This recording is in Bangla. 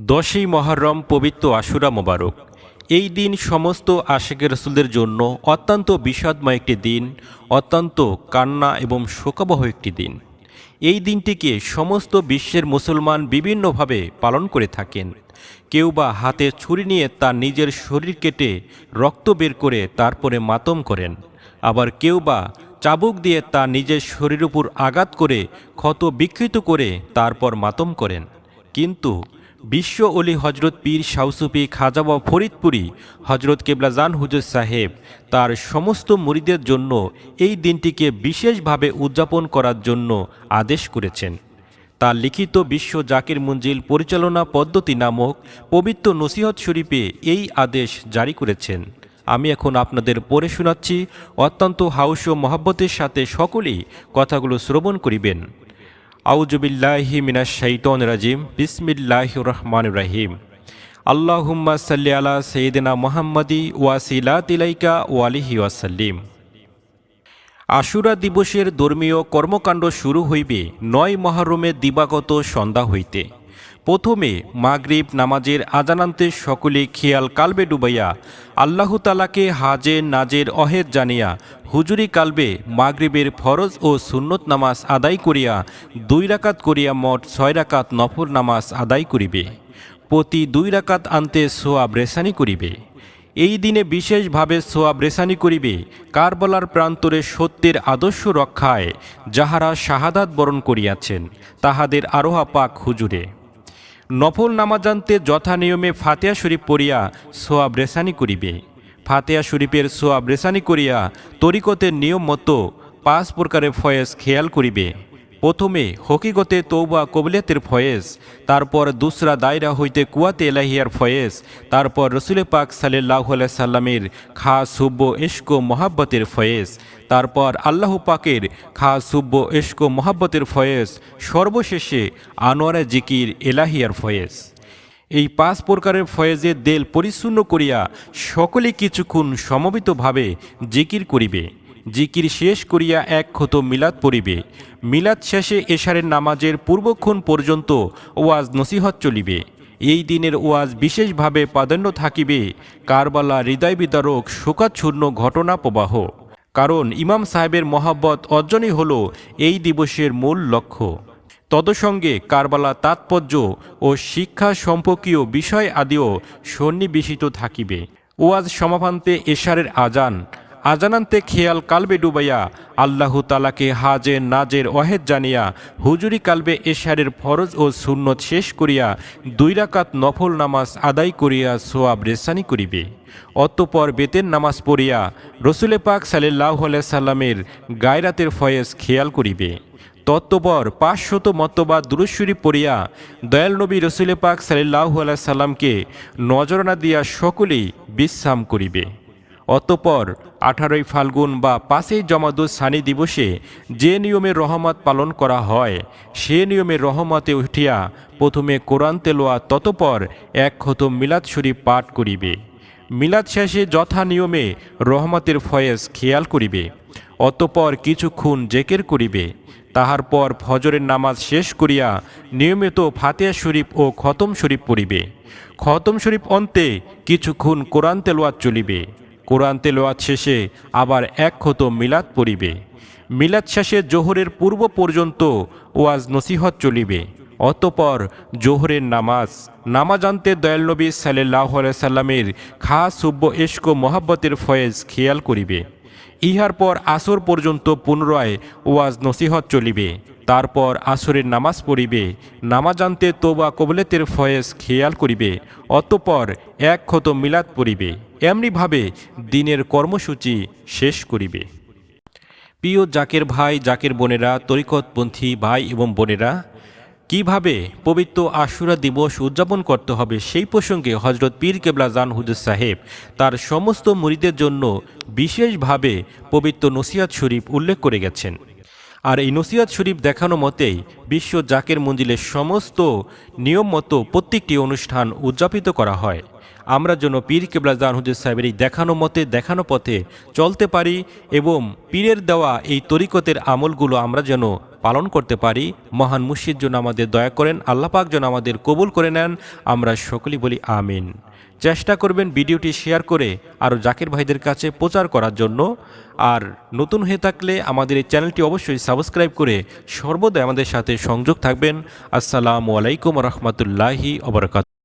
দশই মহরম পবিত্র আশুরা মোবারক। এই দিন সমস্ত আশেক রসুলদের জন্য অত্যন্ত বিষাদময় একটি দিন, অত্যন্ত কান্না এবং শোকাবহ একটি দিন। এই দিনটিকে সমস্ত বিশ্বের মুসলমান বিভিন্নভাবে পালন করে থাকেন। কেউ বা হাতে ছুরি নিয়ে তার নিজের শরীর কেটে রক্ত বের করে তারপরে মাতম করেন। আবার কেউ বা চাবুক দিয়ে তার নিজের শরীর উপর আঘাত করে ক্ষত বিকৃত করে তারপর মাতম করেন। কিন্তু বিশ্ব অলি হজরত পীর শাউসুফি খাজাবা ফরিদপুরি হজরত কেবলাজান হুজুর সাহেব তার সমস্ত মুরিদের জন্য এই দিনটিকে বিশেষভাবে উদযাপন করার জন্য আদেশ করেছেন। তার লিখিত বিশ্ব জাকির মঞ্জিল পরিচালনা পদ্ধতি নামক পবিত্র নসিহত শরীফে এই আদেশ জারি করেছেন। আমি এখন আপনাদের পড়ে শোনাচ্ছি, অত্যন্ত হাউস ও মহাব্বতের সাথে সকলেই কথাগুলো শ্রবণ করিবেন। আউজুবিল্লাহি মিনাশ শাইতন রাজিম। বিসমিল্লাহ রহমান রাহিম। আল্লাহুম্মা সাল্লি আলা সঈদিনা মোহাম্মদি ওয়াসিলা তিলাইকা ওয়ালিহি ওয়াসাল্লিম আশুরা দিবসের ধর্মীয় কর্মকাণ্ড শুরু হইবে নয় মহরমের দিবাগত সন্ধ্যা হইতে। প্রথমে মাগরিব নামাজের আজানান্তে সকলে খেয়াল কালবে ডুবাইয়া আল্লাহ তালাকে হাজের নাজের অহেদ জানিয়া হুজুরি কালবে মাগরিবের ফরজ ও সুন্নত নামাজ আদায় করিয়া দুই রাকাত করিয়া মোট ছয় রাকাত নফর নামাজ আদায় করিবে। প্রতি দুই রাকাত আনতে সোয়াব রেসানি করিবে। এই দিনে বিশেষভাবে সোয়াব রেসানি করিবে কারবলার প্রান্তরে সত্যের আদর্শ রক্ষায় যাহারা শাহাদাত বরণ করিয়াছেন, তাহাদের আরোহা পাক হুজুরে। নফল নামাজান্তে যথা নিয়মে ফাতেয়া শরীফ পড়িয়া সোয়াব রেসানি করিবে। ফাতেয়া শরীফের সোয়াব রেসানি করিয়া তরিকতের নিয়ম মতো পাঁচ প্রকারের ফয়েজ খেয়াল করিবে। প্রথমে হকিগতে তৌবা কবলিয়াতের ফয়েজ, তারপর দুসরা দায়রা হইতে কুয়াতে এলাহিয়ার ফয়েজ, তারপর রসুলে পাক সাল্লাহ সাল্লামের খাস হুব্ব ইস্ক মোহাব্বতের ফয়েজ, তারপর আল্লাহ পাকের খাস হুব্ব ইস্ক মোহাব্বতের ফয়েজ, সর্বশেষে আনোয়ারা জিকির এলাহিয়ার ফয়েজ। এই পাঁচ প্রকারের ফয়েজের দেল পরিচ্ছন্ন করিয়া সকলে কিছুক্ষণ সমবেতভাবে জিকির করিবে। জিকির শেষ করিয়া এক ক্ষত মিলাদ পড়িবে। মিলাদ শেষে এশারের নামাজের পূর্বক্ষণ পর্যন্ত ওয়াজ নসিহত চলিবে। এই দিনের ওয়াজ বিশেষভাবে প্রাধান্য থাকিবে কারবালা হৃদয় বিদারক শোকাচ্ছূর্ণ ঘটনা প্রবাহ। কারণ ইমাম সাহেবের মহাব্বত অর্জনই হল এই দিবসের মূল লক্ষ্য। তদসঙ্গে কারবালা তাৎপর্য ও শিক্ষা সম্পর্কীয় বিষয় আদিও সন্নিবেশিত থাকিবে। ওয়াজ সমাপান্তে এশারের আজান। আজানান্তে খেয়াল কালবে ডুবাইয়া, আল্লাহ তালাকে হাজের নাজের অহেদ জানিয়া হুজুরি কালবে এশারের ফরজ ও সুন্নত শেষ করিয়া দুই রাকাত নফল নামাজ আদায় করিয়া সোয়াব রেসানি করিবে। অতঃপর বেতের নামাজ পড়িয়া রসুলে পাক সাল্লাহ সাল্লামের গায়রাতের ফয়েজ খেয়াল করিবে। তত্ত্বপর পাঁচশত মতবা দুরুশ্বরী পড়িয়া দয়াল নবী রসুলে পাক সাল্লাহ সাল্লামকে নজরানা দিয়া সকলেই বিশ্রাম করিবে। অতঃপর আঠারোই ফাল্গুন বা পাঁচই জমাদুস সানি দিবসে যে নিয়মে রহমত পালন করা হয়, সে নিয়মে রহমতে উঠিয়া প্রথমে কোরআন তেলোয়া ততপর এক ক্ষত মিলাদ শরীফ পাঠ করিবে। মিলাদ শেষে যথা নিয়মে রহমতের ফয়েজ খেয়াল করিবে। অতঃপর কিছুক্ষণ জেকের করিবে। তাহার পর ফজরের নামাজ শেষ করিয়া নিয়মিত ফাতেহা শরীফ ও খতম শরীফ পড়িবে। খতম শরীফ অন্তে কিছুক্ষণ কোরআন তেলোয়াত চলিবে। কোরআন তেলোয়াত শেষে আবার এক ক্ষত মিলাদ পড়িবে। মিলাদ শেষে জোহরের পূর্ব পর্যন্ত ওয়াজ নসিহত চলিবে। অতপর জোহরের নামাজ নামাজ আনতে দয়াল নবী সাল্লাহ সাল্লামের খাস সুব্য এস্ক মোহাব্বতের ফয়েজ খেয়াল করিবে। ইহার পর আসর পর্যন্ত পুনরায় ওয়াজ নসিহত চলিবে। তারপর আসরের নামাজ পড়িবে, নামাজ আনতে তোবা কবলেতের ফয়েজ খেয়াল করিবে, অতপর এক ক্ষত মিলাদ পড়িবে। এমনিভাবে দিনের কর্মসূচি শেষ করিবে। প্রিয় জাকের ভাই, জাকের বোনেরা, তরিকতপন্থী ভাই এবং বোনেরা কীভাবে পবিত্র আশুরা দিবস উদযাপন করতে হবে সেই প্রসঙ্গে হজরত পীর কেবলা জান হুজুর সাহেব তার সমস্ত মুরিদের জন্য বিশেষভাবে পবিত্র নসিয়াত শরীফ উল্লেখ করে গেছেন। আর এই নসিয়াত শরীফ দেখানো মতেই বিশ্ব জাকের মঞ্জিলের সমস্ত নিয়ম মতো প্রত্যেকটি অনুষ্ঠান উদযাপিত করা হয়। আমরা যেন পীর কেবলা জান হুজুর সাহেবের এই দেখানো মতে, দেখানো পথে চলতে পারি এবং পীরের দেওয়া এই তরিকতের আমলগুলো আমরা যেন পালন করতে পারি। মহান মুর্শিদ যেন আমাদের দয়া করেন, আল্লাহ পাক যেন আমাদের কবুল করে নেন। আমরা সকলেই বলি আমিন। চেষ্টা করবেন ভিডিওটি শেয়ার করে আরও জাকির ভাইদের কাছে প্রচার করার জন্য। আর নতুন হয়ে থাকলে আমাদের এই চ্যানেলটি অবশ্যই সাবস্ক্রাইব করে সর্বদা আমাদের সাথে সংযোগ থাকবেন। আসসালামু আলাইকুম রহমতুল্লাহি অবরকাত